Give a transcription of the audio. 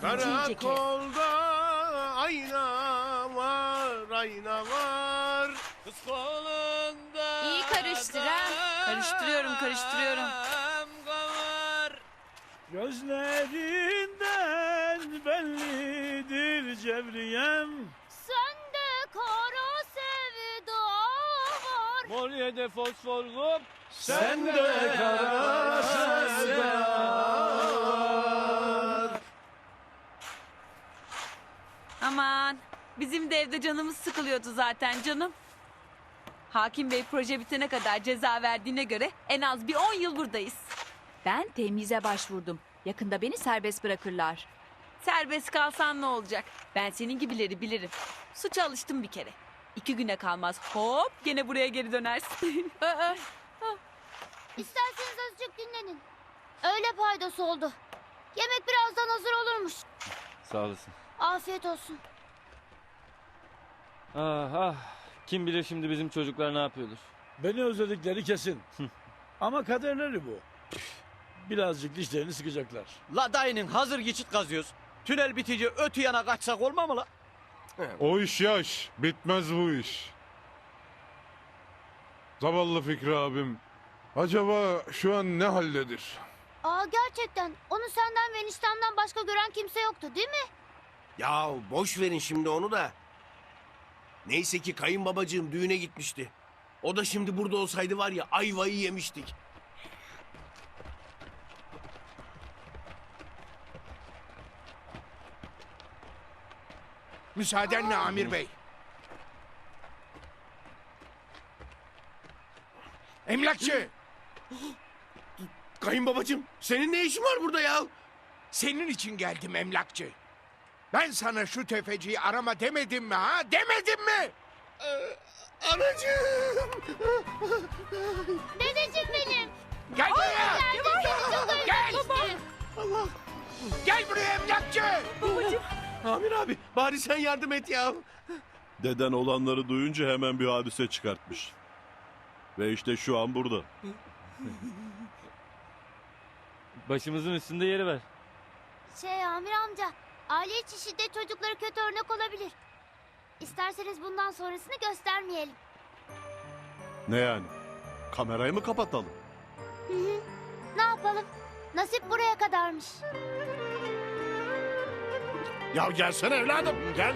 Karakolda ayna var, ayna var. Kız kolunda İyi karıştır ha. Karıştırıyorum, karıştırıyorum. Var. Gözlerinden bellidir cevriyem Sende kara sevda var. Molyede fosfor kup. Sen de kara Aman bizim de evde canımız sıkılıyordu zaten canım. Hakim Bey proje bitene kadar ceza verdiğine göre en az bir 10 yıl buradayız. Ben temize başvurdum. Yakında beni serbest bırakırlar. Serbest kalsan ne olacak? Ben senin gibileri bilirim. Suça alıştım bir kere. İki güne kalmaz hop gene buraya geri dönersin. İsterseniz azıcık dinlenin. Öyle paydası oldu. Yemek birazdan hazır olurmuş. Sağ olasın. Afiyet olsun. Ah ah. Kim bilir şimdi bizim çocuklar ne yapıyordur. Beni özledikleri kesin. Ama kaderleri bu. Birazcık dişlerini sıkacaklar. La dayının hazır geçit kazıyoruz. Tünel bitince ötü yana kaçsak olmaz mı la? O iş yaş. Bitmez bu iş. Zavallı Fikri abim. Acaba şu an ne halledir? Aa gerçekten onu senden ve eniştemden başka gören kimse yoktu değil mi? Ya boş verin şimdi onu da. Neyse ki kayınbabacığım düğüne gitmişti. O da şimdi burada olsaydı var ya ayvayı yemiştik. Müsaadenle Amir Bey. Emlakçı, Kayınbabacığım senin ne işin var burada ya? senin için geldim emlakçı. Ben sana şu tefeciyi arama demedim mi ha? Demedim mi? Anacığım. Dedeciğim benim. Gel buraya. Seni çok özlemiştim. Gel buraya emlakçı. Amir abi bari sen yardım et ya. Deden olanları duyunca hemen bir hadise çıkartmış. Ve işte şu an burada. Başımızın üstünde yeri ver. Şey Amir amca, aile içi şiddet çocuklara kötü örnek olabilir. İsterseniz bundan sonrasını göstermeyelim. Ne yani? Kamerayı mı kapatalım? Hı hı. Ne yapalım? Nasip buraya kadarmış. Ya gelsene evladım gel.